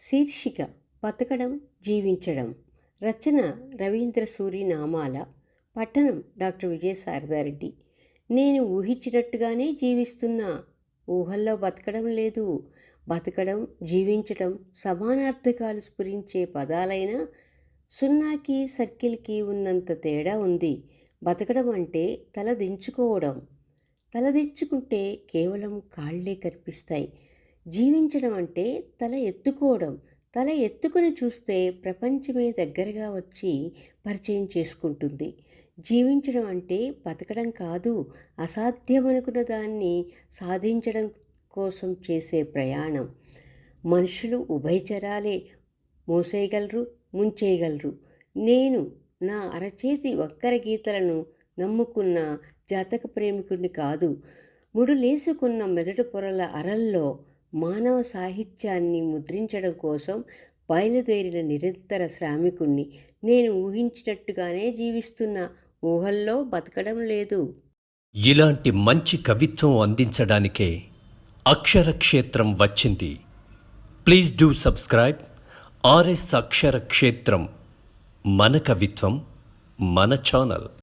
శీర్షిక బతకడం జీవించడం. రచన రవీంద్ర సూరి నామాల. పట్టణం డాక్టర్ విజయసారదారెడ్డి నేను ఊహించినట్టుగానే జీవిస్తున్నా ఊహల్లో బతకడం లేదు. బతకడం జీవించడం సమానార్థకాలు స్ఫురించే పదాలైనా సున్నాకి సర్కిల్కి ఉన్నంత తేడా ఉంది. బతకడం అంటే తల దించుకోవడం తల దించుకుంటే కేవలం కాళ్ళే కనిపిస్తాయి. జీవించడం అంటే తల ఎత్తుకోవడం. తల ఎత్తుకుని చూస్తే ప్రపంచమే దగ్గరగా వచ్చి పరిచయం చేసుకుంటుంది. జీవించడం అంటే బతకడం కాదు అసాధ్యమనుకున్న దాన్ని సాధించడం కోసం చేసే ప్రయాణం. మనుషులు ఉభయచరాలే మోసేయగలరు ముంచేయగలరు. నేను నా అరచేతి ఒక్కర గీతలను నమ్ముకున్న జాతక ప్రేమికుడిని కాదు ముడులేసుకున్న మెదడు పొరల అరల్లో మానవ సాహిత్యాన్ని ముద్రించడం కోసం బయలుదేరిన నిరంతర శ్రామికుణ్ణి నేను ఊహించినట్టుగానే జీవిస్తున్న ఊహల్లో బతకడం లేదు. ఇలాంటి మంచి కవిత్వం అందించడానికే అక్షరక్షేత్రం వచ్చింది. Please do subscribe RS Aksharakshetram మన కవిత్వం మన ఛానల్.